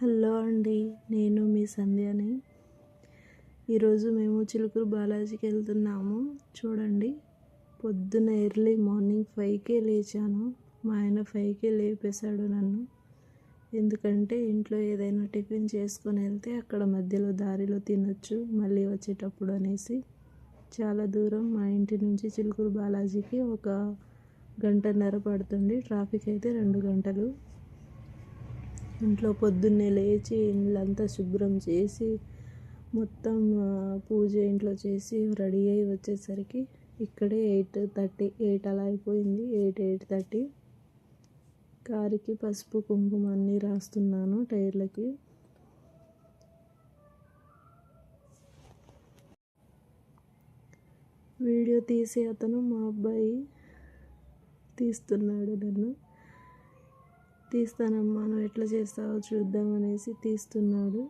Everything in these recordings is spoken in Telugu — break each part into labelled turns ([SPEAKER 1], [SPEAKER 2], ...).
[SPEAKER 1] హలో అండి నేను మీ సంధ్యని. ఈరోజు మేము చిలుకూరు బాలాజీకి వెళ్తున్నాము. చూడండి పొద్దున ఎర్లీ మార్నింగ్ ఫైవ్కే లేచాను. మా ఆయన ఫైవ్కే లేపేశాడు నన్ను. ఎందుకంటే ఇంట్లో ఏదైనా టిఫిన్ చేసుకొని వెళ్తే అక్కడ మధ్యలో దారిలో తినొచ్చు మళ్ళీ వచ్చేటప్పుడు అనేసి. చాలా దూరం మా ఇంటి నుంచి చిలుకూరు బాలాజీకి ఒక గంటన్నర పడుతుంది. ట్రాఫిక్ అయితే రెండు గంటలు. ఇంట్లో పొద్దున్నే లేచి ఇళ్ళంతా శుభ్రం చేసి మొత్తం పూజ ఇంట్లో చేసి రెడీ అయ్యి వచ్చేసరికి ఇక్కడే ఎయిట్ థర్టీ ఎయిట్ అలా అయిపోయింది. Eight eight thirty. కారుకి పసుపు కుంకుమ అన్నీ రాస్తున్నాను టైర్లకి. వీడియో తీసే అతను మా అబ్బాయి తీస్తున్నాడు నన్ను. తీస్తానమ్మా నువ్వు ఎట్లా చేస్తావో చూద్దాం అనేసి తీస్తున్నాడు.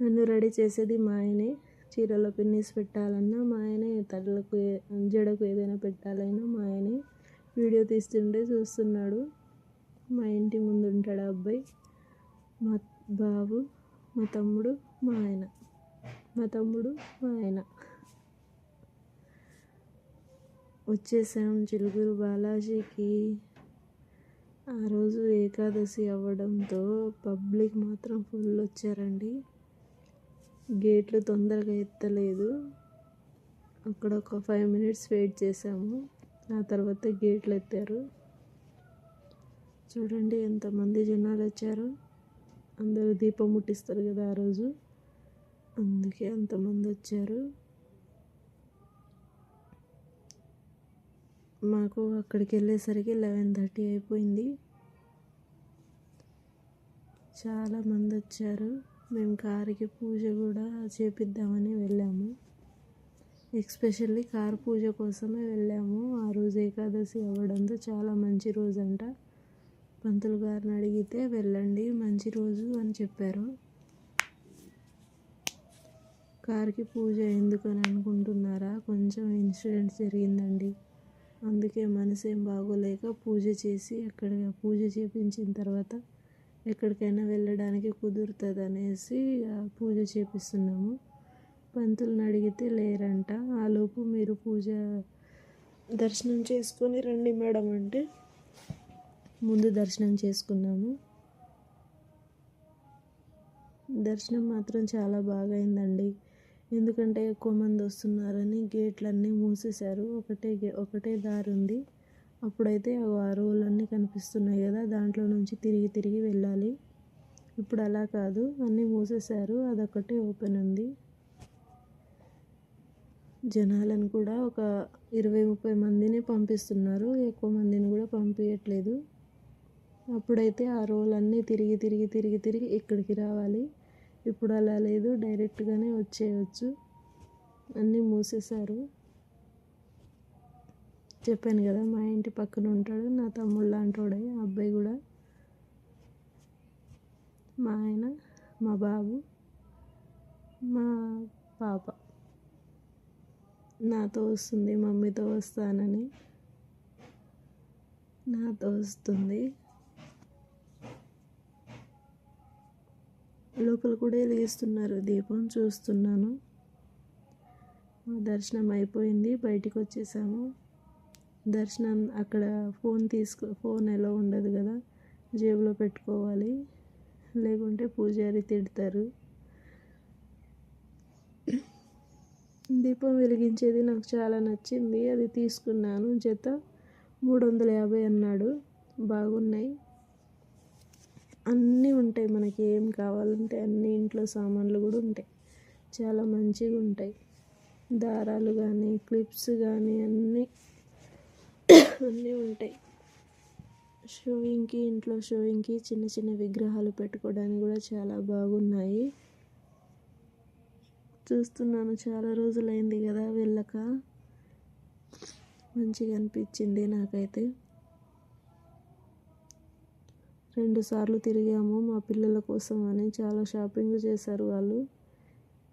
[SPEAKER 1] నన్ను రెడీ చేసేది మా ఆయనే. చీరలో పిన్నిస్ పెట్టాలన్నా మా ఆయనే తలకు జడకు ఏదైనా పెట్టాలైనా మా ఆయనే. వీడియో తీస్తుంటే చూస్తున్నాడు. మా ఇంటి ముందు ఉంటాడు అబ్బాయి మా బాబు మా తమ్ముడు మా ఆయన. మా తమ్ముడు మా ఆయన. వచ్చేసాం చిలుకూరు బాలాజీకి. ఆ రోజు ఏకాదశి అవ్వడంతో పబ్లిక్ మాత్రం ఫుల్ వచ్చారండి. గేట్లు తొందరగా ఎత్తలేదు. అక్కడ ఒక ఫైవ్ మినిట్స్ వెయిట్ చేసాము ఆ తర్వాత గేట్లు ఎత్తారు. చూడండి ఎంతమంది జనాలు వచ్చారు. అందరూ దీపం ముట్టిస్తారు కదా ఆ రోజు. అందుకే అంతమంది వచ్చారు. మాకు అక్కడికి వెళ్ళేసరికి లెవెన్ థర్టీ అయిపోయింది. చాలా మంది వచ్చారు. మేము కారుకి పూజ కూడా చేపిద్దామని వెళ్ళాము. ఎక్స్పెషల్లీ కారు పూజ కోసమే వెళ్ళాము. ఆ రోజు ఏకాదశి అవ్వడంతో చాలా మంచి రోజు అంట. పంతులు గారిని అడిగితే వెళ్ళండి మంచి రోజు అని చెప్పారు. కార్కి పూజ ఎందుకని అనుకుంటున్నారా? కొంచెం ఇన్సిడెంట్ జరిగిందండి. అందుకే మనసు ఏం బాగోలేక పూజ చేసి అక్కడ పూజ చేపించిన తర్వాత ఎక్కడికైనా వెళ్ళడానికి కుదురుతుంది అనేసి పూజ చేపిస్తున్నాము. పంతులను అడిగితే లేరంట. ఆలోపు మీరు పూజ దర్శనం చేసుకొని రండి మేడం అంటే ముందు దర్శనం చేసుకున్నాము. దర్శనం మాత్రం చాలా బాగా అయిందండి ఎందుకంటే ఎక్కువ మంది వస్తున్నారని గేట్లన్నీ మూసేశారు. ఒకటే గే ఒకటే దారి ఉంది. అప్పుడైతే ఆ రోలన్నీ కనిపిస్తున్నాయి కదా దాంట్లో నుంచి తిరిగి తిరిగి వెళ్ళాలి. ఇప్పుడు అలా కాదు అన్నీ మూసేశారు. అదొకటి ఓపెన్ ఉంది. జనాలను కూడా ఒక ఇరవై ముప్పై మందిని పంపిస్తున్నారు. ఎక్కువ మందిని కూడా పంపించట్లేదు అప్పుడైతే ఆ రోలన్నీ అన్నీ తిరిగి తిరిగి తిరిగి తిరిగి ఇక్కడికి రావాలి. ఇప్పుడు అలా లేదు డైరెక్ట్గానే వచ్చేయచ్చు. అన్నీ మూసేశారు. చెప్పాను కదా మా ఇంటి పక్కన ఉంటాడు నా తమ్ముడు లాంటోడే ఆ అబ్బాయి కూడా. మా ఆయన మా బాబు మా పాప. నాతో వస్తుంది మమ్మీతో వస్తానని. నాతో వస్తుంది. లోపల కూడా వెలిగిస్తున్నారు దీపం చూస్తున్నాను. దర్శనం అయిపోయింది. బయటికి వచ్చేసాము. దర్శనం అక్కడ ఫోన్ తీసుకో ఫోన్ ఎలా ఉండదు కదా జేబులో పెట్టుకోవాలి. లేకుంటే పూజారి తిడతారు. దీపం వెలిగించేది నాకు చాలా నచ్చింది. అది తీసుకున్నాను. జత మూడు వందల యాభై అన్నాడు. బాగున్నాయి. అన్నీ ఉంటాయి. మనకి ఏం కావాలంటే అన్ని ఇంట్లో సామాన్లు కూడా ఉంటాయి. చాలా మంచిగా ఉంటాయి. దారాలు కానీ క్లిప్స్ కానీ అన్నీ అన్నీ ఉంటాయి. షోయింగ్కి ఇంట్లో షోయింగ్కి చిన్న చిన్న విగ్రహాలు పెట్టుకోవడానికి కూడా చాలా బాగున్నాయి. చూస్తున్నాను చాలా రోజులైంది కదా వెళ్ళక. మంచిగా అనిపించింది నాకైతే. రెండు సార్లు తిరిగాము మా పిల్లల కోసం అని చాలా షాపింగ్ చేశారు వాళ్ళు.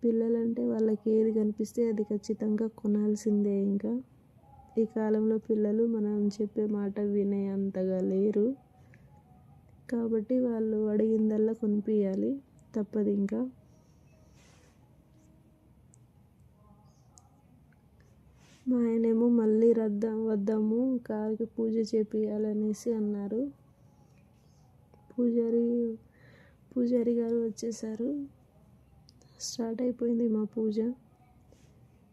[SPEAKER 1] పిల్లలంటే వాళ్ళకి ఏది కనిపిస్తే అది ఖచ్చితంగా కొనాల్సిందే ఇంకా. ఈ కాలంలో పిల్లలు మనం చెప్పే మాట వినే అంతగా లేరు. కాబట్టి వాళ్ళు అడిగిందల్లా కొనిపించాలి తప్పదు ఇంకా. మా ఆయనేమో మళ్ళీ రద్దాం వద్దాము కారుకి పూజ చేపియాలనేసి అన్నారు. పూజారి పూజారి గారు వచ్చేసారు. స్టార్ట్ అయిపోయింది మా పూజ.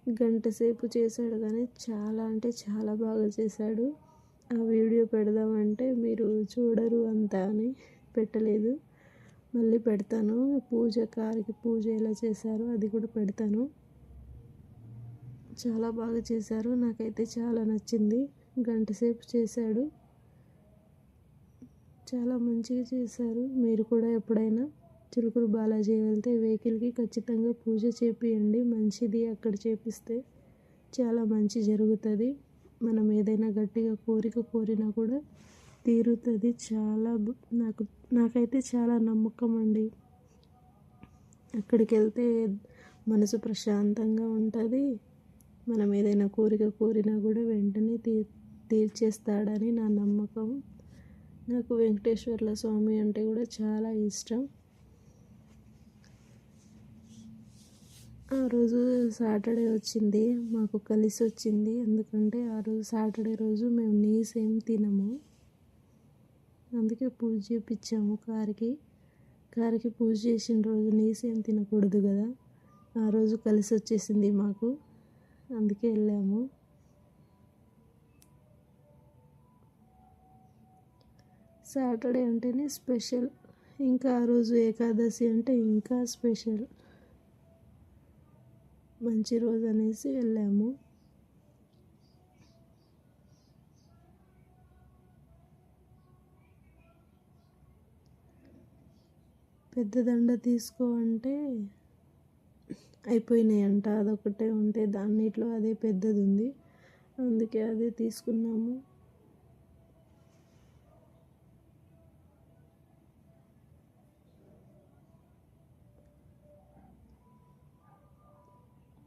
[SPEAKER 1] గంట సేపు చేశాడు కానీ చాలా అంటే చాలా బాగా చేశాడు. ఆ వీడియో పెడదామంటే మీరు చూడరు అంతా అని పెట్టలేదు. మళ్ళీ పెడతాను. పూజ కారికి పూజ ఎలా చేశారో అది కూడా పెడతాను. చాలా బాగా చేశారు. నాకైతే చాలా నచ్చింది. గంట సేపు చేశాడు. చాలా మంచిగా చేశారు. మీరు కూడా ఎప్పుడైనా చిలుకూరు బాలాజీ వెళ్తే వెహికల్కి ఖచ్చితంగా పూజ చేపియండి. మంచిది అక్కడ చేపిస్తే చాలా మంచి జరుగుతుంది. మనం ఏదైనా గట్టిగా కోరిక కోరినా కూడా తీరుతుంది. చాలా నాకు నాకైతే చాలా నమ్మకం అండి. అక్కడికి వెళ్తే మనసు ప్రశాంతంగా ఉంటుంది. మనం ఏదైనా కోరిక కోరినా కూడా వెంటనే తీ తీర్చేస్తాడని నా నమ్మకం. నాకు వెంకటేశ్వర్ల స్వామి అంటే కూడా చాలా ఇష్టం. ఆ రోజు సాటర్డే వచ్చింది మాకు కలిసి వచ్చింది. ఎందుకంటే ఆ రోజు సాటర్డే రోజు మేము నీస్ ఏం తినము. అందుకే పూజ చేపించాము కారుకి. కారుకి పూజ చేసిన రోజు నీస్ ఏం తినకూడదు కదా. ఆ రోజు కలిసి వచ్చేసింది మాకు. అందుకే వెళ్ళాము. సాటర్డే అంటేనే స్పెషల్. ఇంకా ఆ రోజు ఏకాదశి అంటే ఇంకా స్పెషల్. మంచి రోజు అనేసి వెళ్ళాము. పెద్ద దండ తీసుకో అంటే అయిపోయినాయి అంట అదొకటే ఉంటే దాన్నిట్లో అదే పెద్దది ఉంది అందుకే అదే తీసుకున్నాము.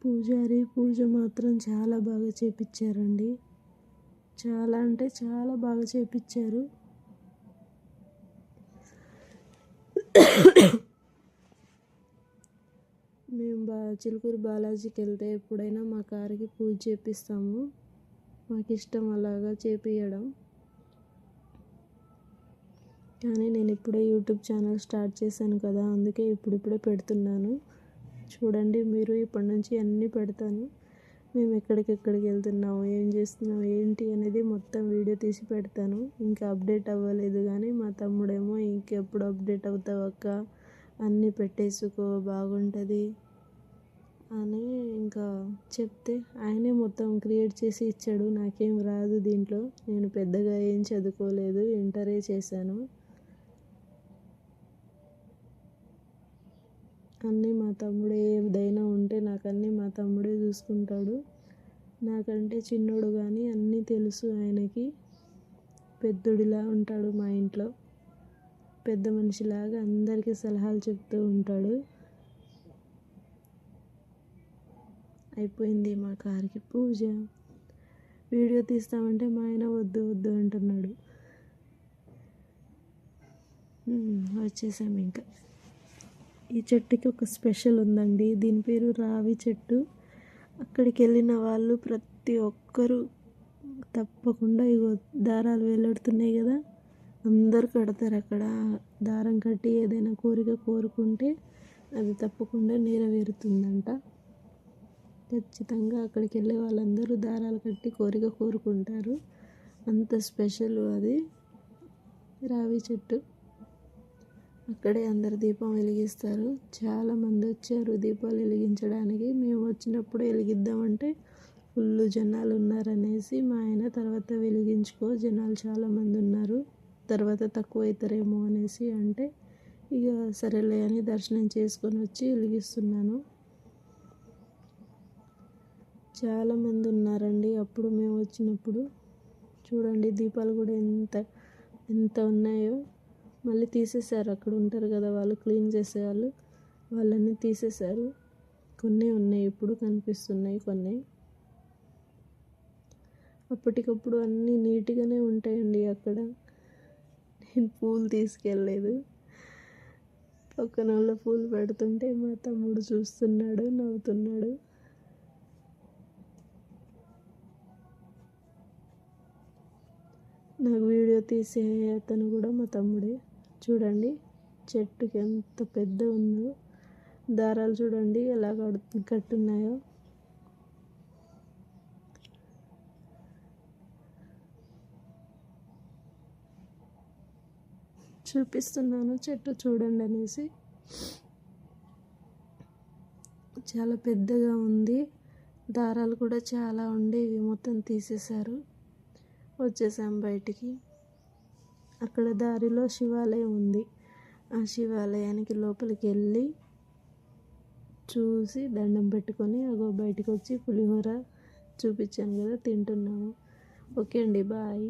[SPEAKER 1] పూజారి పూజ మాత్రం చాలా బాగా చేపించారండి చాలా అంటే చాలా బాగా చేపించారు మేము బా చిలుకూరు బాలాజీకి వెళ్తే ఎప్పుడైనా మా కారుకి పూజ చేపిస్తాము. మాకు ఇష్టం అలాగా చేపియడం కానీ నేను ఇప్పుడే యూట్యూబ్ ఛానల్ స్టార్ట్ చేశాను కదా అందుకే ఇప్పుడిప్పుడే పెడుతున్నాను. చూడండి మీరు ఇప్పటి నుంచి అన్నీ పెడతాను. మేము ఎక్కడికెక్కడికి వెళ్తున్నాము ఏం చేస్తున్నాం ఏంటి అనేది మొత్తం వీడియో తీసి పెడతాను. ఇంకా అప్డేట్ అవ్వలేదు కానీ మా తమ్ముడేమో ఇంకెప్పుడు అప్డేట్ అవుతావు అక్క? అన్నీ పెట్టేసుకో బాగుంటుంది అని ఇంకా చెప్తే ఆయనే మొత్తం క్రియేట్ చేసి ఇచ్చాడు. నాకేం రాదు దీంట్లో. నేను పెద్దగా ఏం చదువుకోలేదు ఇంటరే చేశాను. అన్నీ మా తమ్ముడే ఏదైనా ఉంటే నాకు అన్నీ మా తమ్ముడే చూసుకుంటాడు. నాకంటే చిన్నోడు కానీ అన్నీ తెలుసు ఆయనకి. పెద్దోడిలా ఉంటాడు మా ఇంట్లో. పెద్ద మనిషిలాగా అందరికీ సలహాలు చెప్తూ ఉంటాడు. అయిపోయింది మా కారుకి పూజ. వీడియో తీస్తామంటే మా ఆయన వద్దు వద్దు అంటున్నాడు. వచ్చేసాము ఇంకా. ఈ చెట్టుకి ఒక స్పెషల్ ఉందండి. దీని పేరు రావి చెట్టు. అక్కడికి వెళ్ళిన వాళ్ళు ప్రతి ఒక్కరూ తప్పకుండా ఇగో దారాలు వెలుడుతున్నాయి కదా. అందరు కడతారు అక్కడ. దారం కట్టి ఏదైనా కోరిక కోరుకుంటే అది తప్పకుండా నెరవేరుతుందంట. ఖచ్చితంగా అక్కడికి వెళ్ళే వాళ్ళందరూ దారాలు కట్టి కోరిక కోరుకుంటారు. అంత స్పెషల్ అది రావి చెట్టు. అక్కడే అందరు దీపం వెలిగిస్తారు. చాలా మంది వచ్చారు దీపాలు వెలిగించడానికి. మేము వచ్చినప్పుడు వెలిగిద్దామంటే ఫుల్ జనాలు ఉన్నారనేసి మా ఆయన తర్వాత వెలిగించుకో జనాలు చాలామంది ఉన్నారు. తర్వాత తక్కువ అవుతారేమో అనేసి అంటే ఇక సరేలే అని దర్శనం చేసుకొని వచ్చి వెలిగిస్తున్నాను. చాలామంది ఉన్నారండి అప్పుడు మేము వచ్చినప్పుడు. చూడండి దీపాలు కూడా ఎంత ఎంత ఉన్నాయో. మళ్ళీ తీసేశారు. అక్కడ ఉంటారు కదా వాళ్ళు క్లీన్ చేసేవాళ్ళు వాళ్ళన్నీ తీసేశారు. కొన్ని ఉన్నాయి ఇప్పుడు కనిపిస్తున్నాయి కొన్ని. అప్పటికప్పుడు అన్నీ నీట్గానే ఉంటాయండి అక్కడ. నేను పూలు తీసుకెళ్ళలేదు. పక్కన వాళ్ళ పూలు పెడుతుంటే మా తమ్ముడు చూస్తున్నాడు నవ్వుతున్నాడు. నాకు వీడియో తీసే అతను కూడా మా తమ్ముడే. చూడండి చెట్టుకి ఎంత పెద్ద ఉందో. దారాలు చూడండి ఎలా కడు కట్టున్నాయో. చూపిస్తున్నాను చెట్టు చూడండి అనేసి. చాలా పెద్దగా ఉంది. దారాలు కూడా చాలా ఉండేవి మొత్తం తీసేశారు. వచ్చేసాం బయటికి. అక్కడ దారిలో శివాలయం ఉంది. ఆ శివాలయానికి లోపలికి వెళ్ళి చూసి దండం పెట్టుకొని అగో బయటకు వచ్చి పులిహోర చూపించాను కదా తింటున్నాము ఓకే అండి బాయ్.